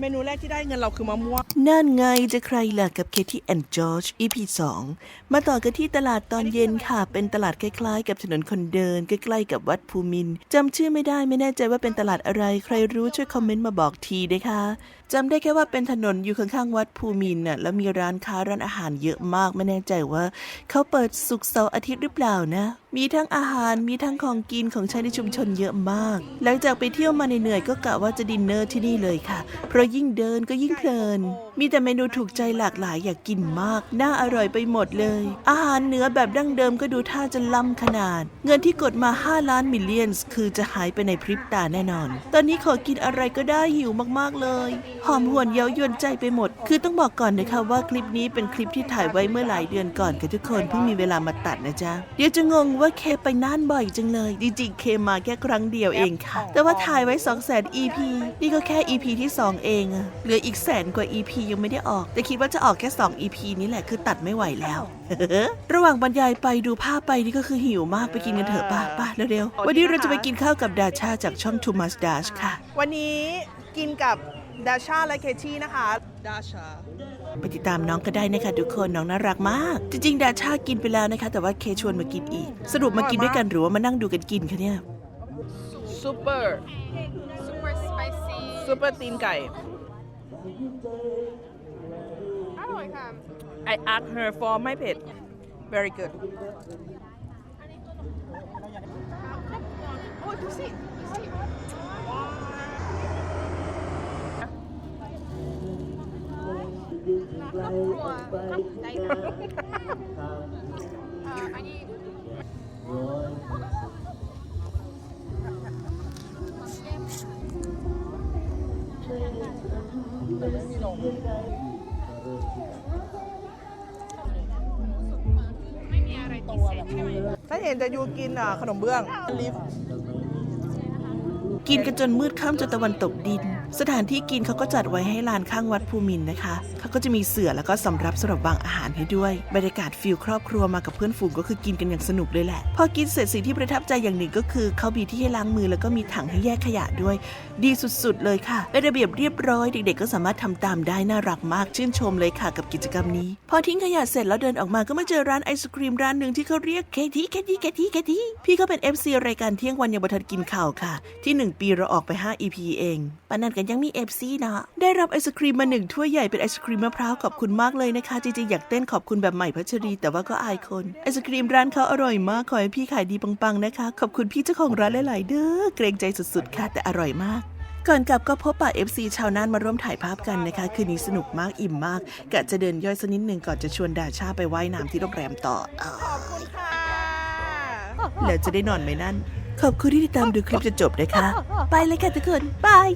เมนูแรกที่ได้เงินเราคือมะม่วง นั่นไงจะใครล่ะกับเคที่แอนจอร์จ EP 2 มาต่อกันที่ตลาดตอนเย็นค่ะ เป็นตลาดคล้ายๆ กับถนนคนเดิน ใกล้ๆกับวัดภูมินจำชื่อไม่ได้ไม่แน่ใจว่าเป็นตลาดอะไร ใครรู้ช่วยคอมเมนต์มาบอกทีนะคะจำได้แค่ว่าเป็นถนนอยู่ข้างๆวัดภูมินน่ะแล้วมีร้านค้าร้านอาหารเยอะมากไม่แน่ใจว่า เขาเปิดศุกเสาร์อาทิตย์หรือเปล่านะ มีทั้งอาหารมีทั้งของกินของใช้ในชุมชนเยอะมาก หลังจากไปเที่ยวมาเหนื่อยก็กะว่าจะดินเนอร์ที่นี่เลยค่ะเพราะยิ่งเดินก็ยิ่งเพลิน มีแต่เมนูถูกใจหลากหลายอยากกินมาก น่าอร่อยไปหมดเลย อาหารเหนือแบบดั้งเดิมก็ดูท่าจะล้ำขนาด เงินที่กดมา 5 ล้านมิลเลียนส์คือจะหายไปในพริบตาแน่นอน ตอนนี้ขอกินอะไรก็ได้หิวมากๆเลย หอมหวนเย้ายวนใจไปหมด คือต้องบอกก่อนนะคะว่าคลิปนี้เป็นคลิปที่ถ่ายไว้เมื่อหลายเดือนก่อนค่ะทุกคนเพิ่งมีเวลามาตัดนะจ๊ะ เดี๋ยวจะงงว่าเคไปน่านบ่อยจังเลย จริงๆเคมาแค่ครั้งเดียวเองค่ะ แต่ว่าถ่ายไว้2 0 0 0 0 0 EP นี่ก็แค่ EP ที่ 2 เองอะเหลืออีกแสนกว่า EP ยังไม่ได้ออก แต่คิดว่าจะออกแค่ 2 EP นี้แหละคือตัดไม่ไหวแล้ว ระหว่างบรรยายไปดูภาพไปนี่ก็คือหิวมากไปกินกันเถอะป่ะป่ะเร็วๆวันนี้เราจะไปกินข้าวกับดาชาจากช่อง Too Much Dash ค่ะ วันนี้กินกับดาชาและเคที่นะคะ ดาชา ไปติดตามน้องก็ได้นะคะทุกคนน้องน่ารักมาก จริงๆ ดาชากินไปแล้วนะคะ แต่ว่าเคชวนมากินอีก สรุปมากินด้วยกันหรือว่ามานั่งดูกันกินคะเนี่ยซูเปอร์ super spicy ซูเปอร์ตีนไก่ อร่อยค่ะ I asked her for ไม่เผ็ด very good โอ้ยดูสิดูสิครอบครัวครอบได้นะเอ่ออันนี้ ถ้าเห็นจะยูกินอะขนมเบื้องลิฟกินกันจนมืดค่ำจนตะวันตกดิน สถานที่กินเขาก็จัดไว้ให้ลานข้างวัดภูมินนะคะเขาก็จะมีเสื่อแล้วก็สำรับสำหรับวางอาหารให้ด้วย บรรยากาศฟิลครอบครัวมากับเพื่อนฝูงก็คือกินกันอย่างสนุกเลยแหละ พอกินเสร็จสิ่งที่ประทับใจอย่างหนึ่งก็คือเขามีที่ให้ล้างมือแล้วก็มีถังให้แยกขยะด้วย ดีสุดๆ เลยค่ะเป็นระเบียบเรียบร้อยเด็กๆ ก็สามารถทำตามได้น่ารักมากชื่นชมเลยค่ะกับกิจกรรมนี้ พอทิ้งขยะเสร็จแล้วเดินออกมาก็มาเจอร้านไอศครีมร้านหนึ่งที่เขาเรียกเคที่เคที่เคที่เคที่พี่เขาเป็น FC รายการเที่ยงวันยังบัทันกินข่าวค่ะ ที่หนึ่งปีเราออกไป 5 EP เองปานันกันยังมี FC นะ ได้รับไอศครีมมาหนึ่งถ้วยใหญ่เป็นไอศครีมมะพร้าวขอบคุณมากเลยนะคะจริงๆอยากเต้นขอบคุณแบบใหม่พัชรี แต่ว่าก็อายคนไอศครีมร้านเขาอร่อยมากขอให้พี่ขายดีปังๆนะคะ ขอบคุณพี่เจ้าของร้านหลายๆเด้อเกรงใจสุดๆค่ะแต่อร่อยมากก่อนกลับก็พบป่า FC ชาวน่านมาร่วมถ่ายภาพกันนะคะ คืนนี้สนุกมากอิ่มมากกะจะเดินย่อยสักนิดหนึ่งก่อนจะชวนดาชาไปไว่ายน้ำที่โรงแรมต่ออ้าวขอบคุณค่ะแล้วจะได้นอนไหมนั่น ขอบคุณที่ติดตามดูคลิปจนจบนะคะ ไปเลยค่ะทุกคนบาย